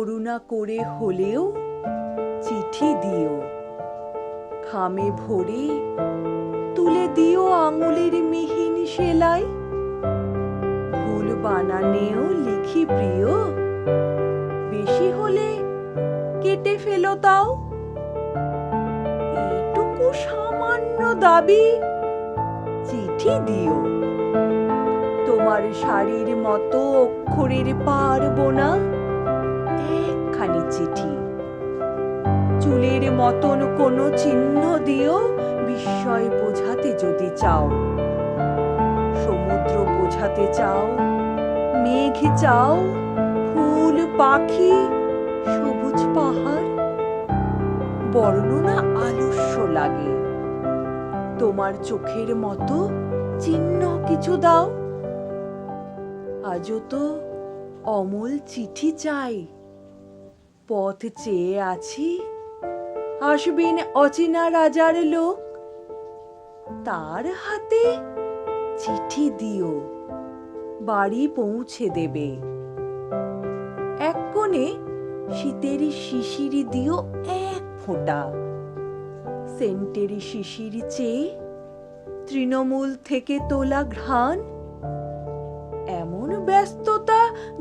করুণা করে হলেও চিঠি দিও। খামে ভরে তুলে দিও আঙুলের মিহিন সেলাই। ভুল বানানেও লিখি প্রিয়, বেশি হলে কেটে ফেলো তাও। এইটুকু সামান্য দাবি, চিঠি দিও। তোমার শাড়ির মতো অক্ষরের পারব না। একখানি চিঠি। চুলের মতন কোনো চিহ্ন দিও, বিস্ময় বোঝাতে যদি চাও। সমুদ্র বোঝাতে চাও, মেঘ চাও, ফুল, পাখি, সবুজ পাহাড় বর্ণনা আলস্য লাগে। তোমার চোখের মতো চিহ্ন কিছু দাও। আজও তো অমল চিঠি চাই। পথ চেয়ে আছি। আসবেন অচেনা রাজার লোক। তার হাতে চিঠি দিও। বাড়ি পৌঁছে দেবে। এক কোণে শীতের শিশির দিও এক ফোঁটা। সেন্টের শিশির চেয়ে তৃণমূল থেকে তোলা ঘ্রাণ। এমন ব্যস্ততা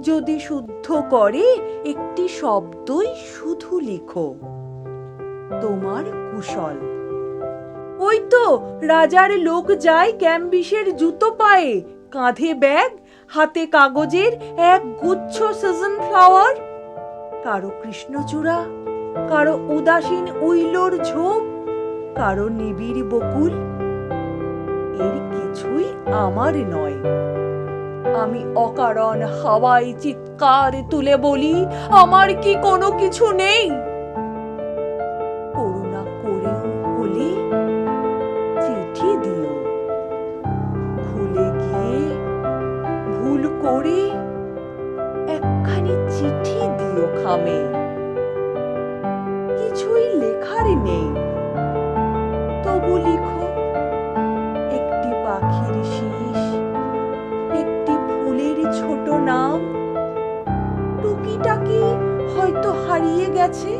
যদি শুদ্ধ করে একটি শব্দই শুধু লিখো, তোমার কুশল। ওই তো রাজার লোক যায় ক্যাম্বিসের জুতো পায়ে, কাঁধে ব্যাগ, হাতে কাগজের এক গুচ্ছ সিজন ফ্লাওয়ার কারও কৃষ্ণচূড়া, কারও উদাসীন উইলোর ঝোপ, কারও নিবিড় বকুল। এর কিছুই আমার নয়। আমি অকারণ হাওয়ায় চিৎকার তুলে বলি, আমার কি কোনো কিছু নেই? করুণা করেও হলে চিঠি দিও। ভুলে গিয়ে ভুল করে একখানি চিঠি দিও খামে। কিছুই লেখার নেই। হারিয়ে গেছে।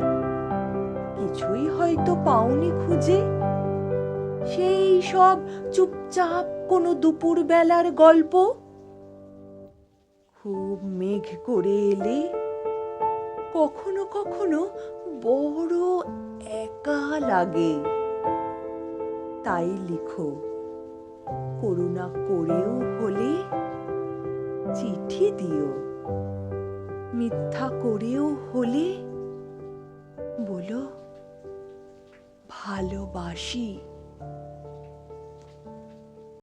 কিছুই হয়তো পাওনি খুঁজে। সেই সব চুপচাপ কোনো দুপুর বেলার গল্প। খুব মেঘ করে এলে কখনো কখনো বড় একা লাগে। তাই লিখো, করুণা করেও হলে চিঠি দিও। মিথ্যা করেও হলে বলো ভালোবাসি।